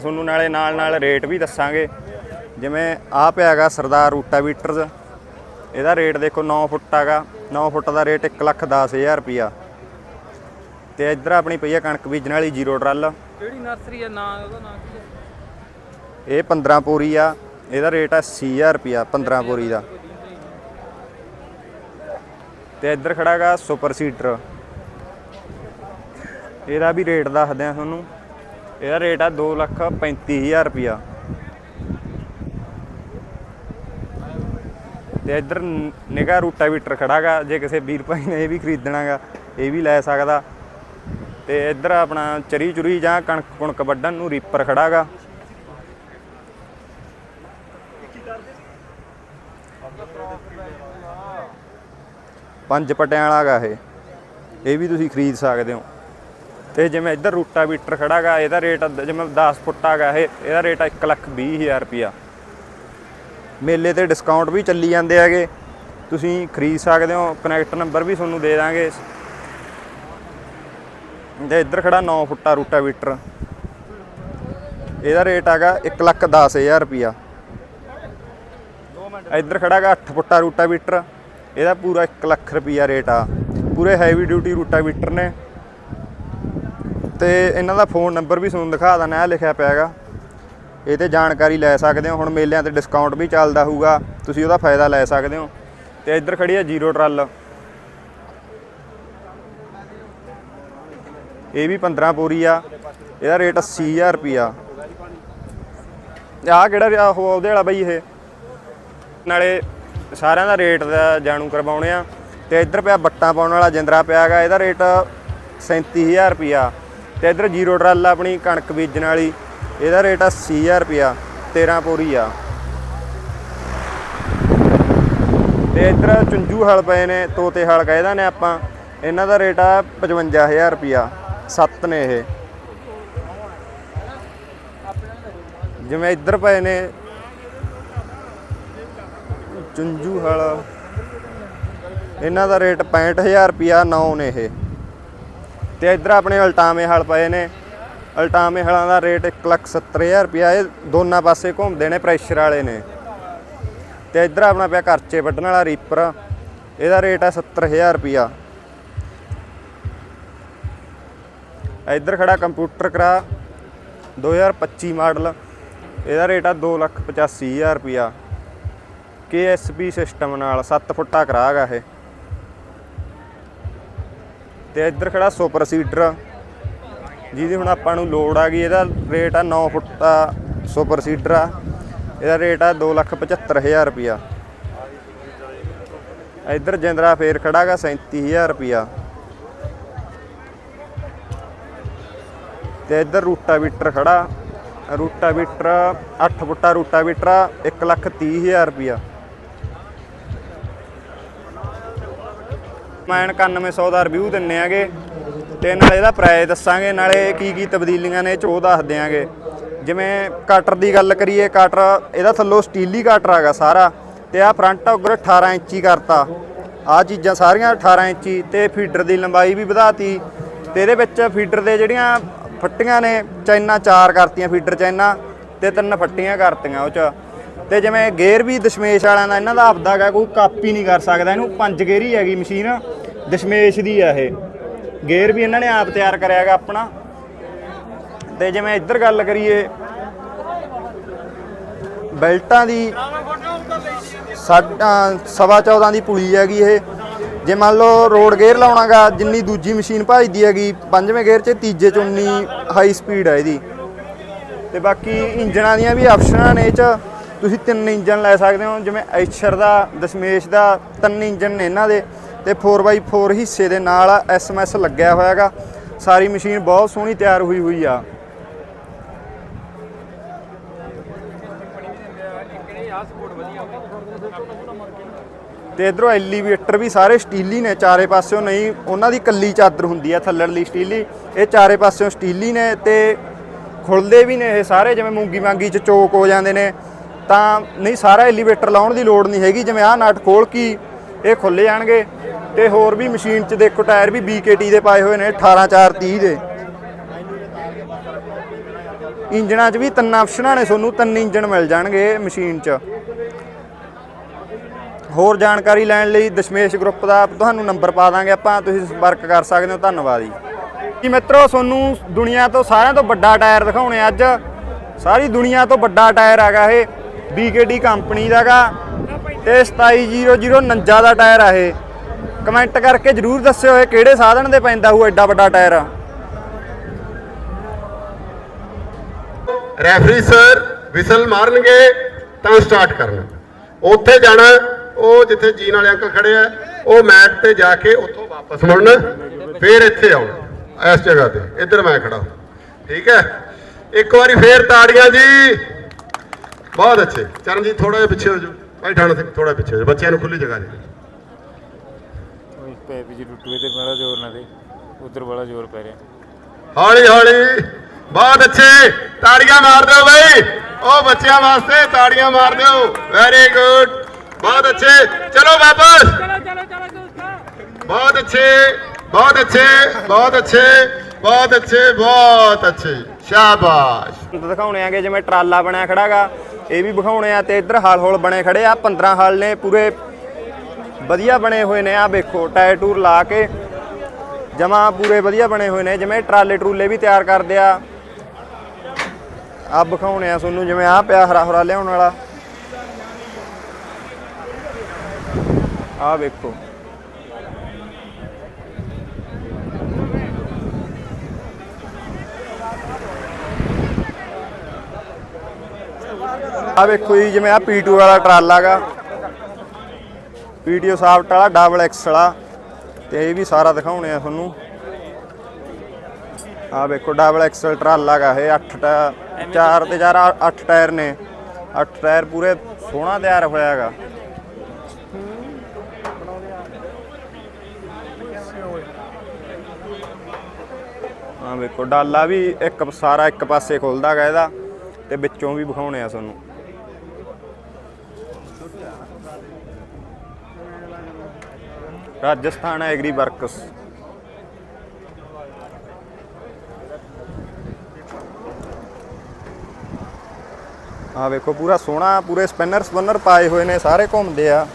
ਤੁਹਾਨੂੰ ਨਾਲੇ ਨਾਲ ਨਾਲ ਰੇਟ ਵੀ ਦੱਸਾਂਗੇ। ਜਿਵੇਂ ਆਹ ਪਿਆ ਹੈਗਾ ਸਰਦਾਰ ਰੂਟਾਵੀਟਰਸ ਇਹਦਾ ਰੇਟ ਦੇਖੋ 9 ਫੁੱਟ ਹੈਗਾ 9 ਫੁੱਟ ਦਾ ਰੇਟ 1 ਲੱਖ 10000 ਰੁਪਿਆ ਤੇ ਇੱਧਰ ਆਪਣੀ ਪਈ ਹੈ ਕਣਕ ਬੀਜਣ ਵਾਲੀ ਜ਼ੀਰੋ ਟਰੱਲ। ਕਿਹੜੀ ਨਰਸਰੀ ਹੈ ਨਾਂ ਉਹਦਾ ਨਾਂ ਕੀ ਹੈ ਇਹ 15 ਪੂਰੀ ਆ। ਇਹਦਾ ਰੇਟ ਹੈ 80000 ਰੁਪਿਆ 15 ਪੂਰੀ ਦਾ। ਤੇ ਇੱਧਰ ਖੜਾ ਹੈਗਾ ਸੁਪਰ ਸੀਡਰ। ਇਹਦਾ ਵੀ ਰੇਟ ਦੱਸਦੇ ਆ ਤੁਹਾਨੂੰ। ਇਹਦਾ ਰੇਟ ਆ 2 ਲੱਖ 35000 ਰੁਪਿਆ ਤੇ ਇੱਧਰ ਨਿਗਾ ਰੂਟਾਵੀਟਰ ਖੜਾਗਾ, ਜੇ ਕਿਸੇ ਵੀਰ ਭਾਈ ਨੇ ਇਹ ਵੀ ਖਰੀਦਣਾਗਾ, ਇਹ ਵੀ ਲੈ ਸਕਦਾ। ਤੇ ਇੱਧਰ ਆਪਣਾ ਚਰੀ ਚੁਰੀ ਜਾਂ ਕਣਕ ਕੁਣਕ ਵੱਢਣ ਨੂੰ ਰੀਪਰ ਖੜਾਗਾ। ਪੰਜ ਪਟਿਆਂ ਵਾਲਾ ਗਾ ਇਹ। ਇਹ ਵੀ ਤੁਸੀਂ ਖਰੀਦ ਸਕਦੇ ਹੋ। ਤੇ ਜਿਵੇਂ ਇੱਧਰ ਰੂਟਾਵੀਟਰ ਖੜਾਗਾ, ਇਹਦਾ ਰੇਟ ਜਿਵੇਂ 10 ਫੁੱਟਾ ਗਾ ਇਹ, ਇਹਦਾ ਰੇਟ 1 ਲੱਖ 20 ਹਜ਼ਾਰ ਰੁਪਿਆ ਮੇਲੇ ਤੇ ਡਿਸਕਾਊਂਟ ਵੀ ਚੱਲੀ ਜਾਂਦੇ ਹੈਗੇ। ਤੁਸੀਂ ਖਰੀਦ ਸਕਦੇ ਹੋ ਕਨੈਕਟ ਨੰਬਰ ਵੀ ਤੁਹਾਨੂੰ ਦੇ ਦਾਂਗੇ। ਤੇ ਇੱਧਰ ਖੜਾ 9 ਫੁੱਟਾ ਰੂਟਾਵੀਟਰ। ਇਹਦਾ ਰੇਟ ਹੈਗਾ 1 ਲੱਖ 10 ਹਜ਼ਾਰ ਰੁਪਿਆ ਇੱਧਰ ਖੜਾ ਹੈਗਾ 8 ਫੁੱਟਾ ਰੂਟਾਵੀਟਰ। ਇਹਦਾ ਪੂਰਾ 1 ਲੱਖ ਰੁਪਿਆ ਰੇਟ ਆ। ਪੂਰੇ ਹੈਵੀ ਡਿਊਟੀ ਰੂਟਾਵੀਟਰ ਨੇ। ਤੇ ਇਹਨਾਂ ਦਾ ਫੋਨ ਨੰਬਰ ਵੀ ਤੁਹਾਨੂੰ ਦਿਖਾ ਦਣਾ ਇਹ ਲਿਖਿਆ ਪਿਆ ਹੈਗਾ। ਇਹ ਤੇ ਜਾਣਕਾਰੀ ਲੈ ਸਕਦੇ ਹੋ, ਹੁਣ ਮੇਲਿਆਂ ਤੇ ਡਿਸਕਾਊਂਟ ਵੀ ਚੱਲਦਾ ਹੋਊਗਾ, ਤੁਸੀਂ ਉਹਦਾ ਫਾਇਦਾ ਲੈ ਸਕਦੇ ਹੋ। ਤੇ ਇੱਧਰ ਖੜੀ ਹੈ ਜ਼ੀਰੋ ਟਰੱਲ ਇਹ ਵੀ 15 ਪੂਰੀ ਆ, ਇਹਦਾ ਰੇਟ 80000 ਰੁਪਿਆ ਆਹ ਕਿਹੜਾ ਉਹ ਉਹਦੇ ਵਾਲਾ ਬਈ ਇਹ। ਨਾਲੇ ਸਾਰਿਆਂ ਦਾ ਰੇਟ ਦਾ ਜਾਣੂ ਕਰਵਾਉਣੇ ਆ। ਤੇ ਇੱਧਰ ਪਿਆ ਬੱਟਾਂ ਪਾਉਣ ਵਾਲਾ ਜਿੰਦਰਾ ਪਿਆ ਹੈਗਾ, ਇਹਦਾ ਰੇਟ 37000 ਰੁਪਿਆ ਤੇ ਇੱਧਰ ਜ਼ੀਰੋ ਟਰੱਲ ਆਪਣੀ ਕਣਕ ਬੀਜਣ ਵਾਲੀ। ਇਹਦਾ ਰੇਟ ਆ 80000 ਰੁਪਿਆ 13 ਪੂਰੀ ਆ। ਤੇ ਇੱਧਰ ਚੁੰਝੂ ਹਲ ਪਏ ਨੇ, ਤੋਤੇ ਹਲ ਕਹਿੰਦਾ ਨੇ ਆਪਾਂ। ਇਹਨਾਂ ਦਾ ਰੇਟ ਆ 55000 ਰੁਪਿਆ ਸੱਤ ਨੇ ਇਹ। ਜਿਵੇਂ ਇੱਧਰ ਪਏ ਨੇ, ਚੁੰਝੂ ਹਲ। ਇਹਨਾਂ ਦਾ ਰੇਟ 65000 ਰੁਪਿਆ 9 ਨੇ ਇਹ। ਤੇ ਇੱਧਰ ਆਪਣੇ ਅਲਟਾਮੇ ਹਲ ਪਏ ਨੇ। ਅਲਟਾਮੇ ਹਲਾਂ ਦਾ ਰੇਟ 170000 ਰੁਪਿਆ ਇਹ ਦੋਨਾਂ ਪਾਸੇ ਘੁੰਮਦੇ ਨੇ ਪ੍ਰੈਸ਼ਰ ਵਾਲੇ ਨੇ। ਤੇ ਇੱਧਰ ਆਪਣਾ ਪਿਆ ਕਰਚੇ ਵੱਢਣ ਵਾਲਾ ਰੀਪਰ ਇਹਦਾ ਰੇਟ ਹੈ 70000 ਰੁਪਿਆ ਇੱਧਰ ਖੜਾ ਕੰਪਿਊਟਰ ਕਰਾ 2025 ਮਾਡਲ। ਇਹਦਾ ਰੇਟ ਆ 285000 ਰੁਪਿਆ KSP ਸਿਸਟਮ ਨਾਲ 7 ਫੁੱਟਾ ਕਰਾਗਾ ਇਹ। ਤੇ ਇੱਧਰ ਖੜਾ ਸੁਪਰ ਸੀਡਰ। ਜਿਹਦੀ ਹੁਣ ਆਪਾਂ ਨੂੰ ਲੋਡ ਆ ਗਈ, ਇਹਦਾ ਰੇਟ ਆ 9 ਫੁੱਟਾ ਸੁਪਰ ਸੀਡਰ ਆ। ਇਹਦਾ ਰੇਟ ਆ 275000 ਰੁਪਿਆ ਇੱਧਰ ਜਿੰਦਰਾ ਫੇਰ ਖੜਾਗਾ 37000 ਰੁਪਿਆ ਤੇ ਇੱਧਰ ਰੂਟਾਵੀਟਰ ਖੜਾ। ਰੂਟਾਵੀਟਰ 8 ਫੁੱਟਾ ਰੂਟਾਵੀਟਰ 1 ਲੱਖ 30000 ਰੁਪਿਆ ਮੈਂ 9100 ਦਾ ਰਿਵਿਊ ਦਿੰਨੇ ਆਗੇ ਤੇ ਨਾਲੇ ਇਹਦਾ ਪ੍ਰਾਈਸ ਦੱਸਾਂਗੇ, ਨਾਲੇ ਕੀ ਕੀ ਤਬਦੀਲੀਆਂ ਨੇ ਇਹ 'ਚ ਉਹ ਦੱਸ ਦਿਆਂਗੇ। ਜਿਵੇਂ ਕਟਰ ਦੀ ਗੱਲ ਕਰੀਏ ਕਟਰ ਇਹਦਾ ਥੱਲੋਂ ਸਟੀਲੀ ਕਟਰ ਹੈਗਾ ਸਾਰਾ ਤੇ ਆ ਫਰੰਟ ਉਗਰ 18 ਇੰਚੀ ਕਰਤਾ। ਆ ਚੀਜ਼ਾਂ ਸਾਰੀਆਂ 18 ਇੰਚੀ ਤੇ ਫੀਡਰ ਦੀ ਲੰਬਾਈ ਵੀ ਵਧਾਤੀ ਤੇ ਇਹਦੇ ਵਿੱਚ ਫੀਡਰ ਦੇ ਜਿਹੜੀਆਂ ਫੱਟੀਆਂ ਨੇ, ਚਾਈਨਾ ਚਾਰ ਕਰਤੀਆਂ ਫੀਡਰ ਚਾਈਨਾ ਤੇ ਤਿੰਨ ਫੱਟੀਆਂ ਕਰਤੀਆਂ ਉਹ ਚ। ਤੇ ਜਿਵੇਂ ਗੇਅਰ ਵੀ ਦਸ਼ਮੇਸ਼ ਵਾਲਿਆਂ ਦਾ, ਇਹਨਾਂ ਦਾ ਆਪਦਾ ਹੈਗਾ ਕੋਈ ਕਾਪੀ ਨਹੀਂ ਕਰ ਸਕਦਾ। ਇਹਨੂੰ ਪੰਜ ਗੇਅਰ ਹੀ ਹੈਗੀ ਮਸ਼ੀਨ, ਦਸ਼ਮੇਸ਼ ਦੀ ਆ ਇਹ। ਗੇਅਰ ਵੀ ਇਹਨਾਂ ਨੇ ਆਪ ਤਿਆਰ ਕਰਿਆ ਹੈਗਾ ਆਪਣਾ। ਤੇ ਜਿਵੇਂ ਇੱਧਰ ਗੱਲ ਕਰੀਏ, ਬੈਲਟਾਂ ਦੀ ਸਾਡਾ ਸਵਾ 14 ਦੀ ਪੁਲੀ ਹੈਗੀ ਇਹ। ਜੇ ਮੰਨ ਲਓ ਰੋਡ ਗੇਅਰ ਲਾਉਣਾਗਾ, ਜਿੰਨੀ ਦੂਜੀ ਮਸ਼ੀਨ ਭਜਦੀ ਹੈਗੀ, ਪੰਜਵੇਂ ਗੇਅਰ 'ਚ ਤੀਜੇ 'ਚ ਉਨੀ ਹਾਈ ਸਪੀਡ ਹੈ ਇਹਦੀ। ਤੇ ਬਾਕੀ ਇੰਜਣਾਂ ਦੀਆਂ ਵੀ ਆਪਸ਼ਨਾਂ ਨੇ ਇਹ 'ਚ। ਤੁਸੀਂ ਤਿੰਨ ਇੰਜਨ ਲੈ ਸਕਦੇ ਹੋ, ਜਿਵੇਂ ਐਸ਼ਰ ਦਾ, ਦਸ਼ਮੇਸ਼ ਦਾ, ਤਿੰਨ ਇੰਜਨ ਨੇ ਇਹਨਾਂ ਦੇ ਤੇ 4x4 ਹਿੱਸੇ ਦੇ ਨਾਲ ਐਸਐਮਐਸ ਲੱਗਿਆ ਹੋਇਆ ਹੈਗਾ ਸਾਰੀ ਮਸ਼ੀਨ ਬਹੁਤ ਸੋਹਣੀ ਤਿਆਰ ਹੋਈ ਹੋਈ ਆ। ਕਿਹੜੇ ਆ ਤੇ ਇਧਰੋਂ ਐਲੀਵੇਟਰ ਵੀ ਸਾਰੇ ਸਟੀਲੀ ਨੇ, ਚਾਰੇ ਪਾਸਿਓਂ ਨਹੀਂ, ਉਹਨਾਂ ਦੀ ਕੱਲੀ ਚਾਦਰ ਹੁੰਦੀ ਆ ਥੱਲੜਲੀ ਸਟੀਲੀ। ਇਹ ਚਾਰੇ ਪਾਸਿਓਂ ਸਟੀਲੀ ਨੇ ਤੇ ਖੁੱਲਦੇ ਵੀ ਨੇ ਇਹ ਸਾਰੇ, ਜਿਵੇਂ ਮੂੰਗੀ ਮਾਂਗੀ ਚ ਚੋਕ ਹੋ ਜਾਂਦੇ ਨੇ। ਤਾਂ ਨਹੀਂ, ਸਾਰਾ ਐਲੀਵੇਟਰ ਲਾਉਣ ਦੀ ਲੋੜ ਨਹੀਂ ਹੈਗੀ, ਜਿਵੇਂ ਆਹ ਨਟ ਖੋਲ ਕੀ ਇਹ ਖੁੱਲ ਜਾਣਗੇ। ਤੇ ਹੋਰ ਵੀ ਮਸ਼ੀਨ 'ਚ ਦੇਖੋ, ਟਾਇਰ ਵੀ BKT ਦੇ ਪਾਏ ਹੋਏ ਨੇ 18430 ਦੇ। ਇੰਜਣਾਂ 'ਚ ਵੀ ਤਿੰਨ ਆਪਸ਼ਨਾਂ ਨੇ, ਤੁਹਾਨੂੰ ਤਿੰਨ ਇੰਜਣ ਮਿਲ ਜਾਣਗੇ ਮਸ਼ੀਨ 'ਚ। ਹੋਰ ਜਾਣਕਾਰੀ ਲੈਣ ਲਈ ਦਸ਼ਮੇਸ਼ ਗਰੁੱਪ ਦਾ ਤੁਹਾਨੂੰ ਨੰਬਰ ਪਾ ਦਾਂਗੇ ਆਪਾਂ, ਤੁਸੀਂ ਸੰਪਰਕ ਕਰ ਸਕਦੇ ਹੋ, ਧੰਨਵਾਦ ਜੀ। ਜੀ ਮਿੱਤਰੋ, ਤੁਹਾਨੂੰ ਦੁਨੀਆ ਤੋਂ ਸਾਰਿਆਂ ਤੋਂ ਵੱਡਾ ਟਾਇਰ ਦਿਖਾਉਣੇ ਅੱਜ। ਸਾਰੀ ਦੁਨੀਆ ਤੋਂ ਵੱਡਾ ਟਾਇਰ ਹੈਗਾ ਇਹ। BKD ਕੰਪਨੀ ਦਾਗਾ ਤੇ 27009 ਦਾ ਟਾਇਰ ਆ ਇਹ। ਕਮੈਂਟ ਕਰਕੇ ਜਰੂਰ ਦੱਸਿਓ ਇਹ ਕਿਹੜੇ ਸਾਧਨ ਦੇ ਪੈਂਦਾ ਹੋਊ ਐਡਾ ਵੱਡਾ ਟਾਇਰ। ਰੈਫਰੀ ਸਰ ਵਿਸਲ ਮਾਰਨਗੇ ਤਾਂ ਸਟਾਰਟ ਕਰਨਾ। ਉੱਥੇ ਜਾਣਾ, ਉਹ ਜਿੱਥੇ ਜੀਨ ਵਾਲੇ ਅੰਕਲ ਖੜੇ ਆ, ਉਹ ਮੈਟ ਤੇ ਜਾ ਕੇ ਉੱਥੋਂ ਵਾਪਸ ਮੁੜਨਾ, ਫੇਰ ਇੱਥੇ ਆਉਣਾ, ਇਸ ਜਗ੍ਹਾ ਤੇ। ਇੱਧਰ ਮੈਂ ਖੜਾ ਠੀਕ ਹੈ? ਇੱਕ ਵਾਰੀ ਫੇਰ ਤਾੜੀਆਂ ਜੀ। ਬਹੁਤ ਅੱਛੇ। ਚਰਨਜੀਤ ਥੋੜਾ ਜਿਹਾ ਪਿੱਛੇ ਹੋ ਜਾਓ। ਭਾਈ ਠਾਣਾ ਸਿੰਘ ਥੋੜਾ ਪਿੱਛੇ ਹੋ ਜਾਓ। ਬੱਚਿਆਂ ਨੂੰ ਖੁੱਲੀ ਜਗ੍ਹਾ ਦੇ। ਉਹ ਪੈਪ ਜੀ ਟੁੱਟਵੇ ਤੇ ਮੇਰਾ ਜ਼ੋਰ ਨਾ ਦੇ। ਉਧਰ ਬੜਾ ਜ਼ੋਰ ਪੈ ਰਿਹਾ। ਹੌਲੀ ਹੌਲੀ। ਬਹੁਤ ਅੱਛੇ। ਤਾੜੀਆਂ ਮਾਰ ਦਿਓ ਬਈ। ਉਹ ਬੱਚਿਆਂ ਵਾਸਤੇ ਤਾੜੀਆਂ ਮਾਰ ਦਿਓ। ਵੈਰੀ ਗੁੱਡ ਬਹੁਤ ਅੱਛੇ। ਚਲੋ ਵਾਪਸ। ਚਲੋ ਚਲੋ ਚਲੋ ਦੋਸਤਾਂ ਬਹੁਤ ਅੱਛੇ। ਬਹੁਤ ਅੱਛੇ। ਬਹੁਤ ਅੱਛੇ। ਬਹੁਤ ਅੱਛੇ। ਬਹੁਤ ਅੱਛੇ। ਸ਼ਾਬਾਸ਼। ਦਿਖਾਉਣੇ ਆਗੇ ਜਿਵੇਂ ਟਰਾਲਾ ਬਣਿਆ ਖੜਾਗਾ। ਇਹ ਵੀ ਵਿਖਾਉਣੇ ਆ ਤੇ ਇੱਧਰ ਹਾਲ ਹੌਲ ਬਣੇ ਖੜੇ ਆ। 15 ਹਾਲ ਨੇ, ਪੂਰੇ ਵਧੀਆ ਬਣੇ ਹੋਏ ਨੇ ਆ ਵੇਖੋ, ਟਾਇਰ ਟੂਰ ਲਾ ਕੇ ਜਮਾ ਪੂਰੇ ਵਧੀਆ ਬਣੇ ਹੋਏ ਨੇ, ਜਿਵੇਂ ਟਰਾਲੇ ਟਰੂਲੇ ਵੀ ਤਿਆਰ ਕਰਦੇ ਆ। ਆ ਵਿਖਾਉਣੇ ਆ ਤੁਹਾਨੂੰ, ਜਿਵੇਂ ਆ ਪਿਆ ਹਰਾ ਹਰਾ ਲਿਆਉਣ ਵਾਲਾ। ਆ ਵੇਖੋ। ਆ ਵੇਖੋ ਜੀ, ਜਿਵੇਂ ਆ P2 ਵਾਲਾ ਟਰਾਲਾ ਗਾ। ਪੀਟੀਓ ਸਾਫਟ ਵਾਲਾ ਡਬਲ ਐਕਸ ਵਾਲਾ। ਤੇ ਇਹ ਵੀ ਸਾਰਾ ਦਿਖਾਉਣੇ ਆ ਤੁਹਾਨੂੰ। ਆ ਵੇਖੋ ਡਬਲ ਐਕਸਲ ਟਰਾਲਾ ਇਹ 8 ਚਾਰ ਤੇ ਚਾਰ 8 ਟਾਇਰ ਨੇ। 8 ਟਾਇਰ ਪੂਰੇ ਸੋਹਣਾ ਤਿਆਰ ਹੋਇਆ ਹੈਗਾ ਆ ਵੇਖੋ, ਡਾਲਾ ਵੀ ਇੱਕ ਸਾਰਾ ਇੱਕ ਪਾਸੇ ਖੁੱਲਦਾ ਹੈਗਾ ਇਹਦਾ। ਤੇ ਵਿੱਚੋਂ ਵੀ ਵਿਖਾਉਣੇ ਆ ਤੁਹਾਨੂੰ ਰਾਜਸਥਾਨ ਐਗਰੀ ਵਰਕਸ। ਆ ਵੇਖੋ, ਪੂਰਾ ਸੋਹਣਾ, ਪੂਰੇ ਸਪਿਨਰ ਸਪਨਰ ਪਾਏ ਹੋਏ ਨੇ, ਸਾਰੇ ਘੁੰਮਦੇ ਆ।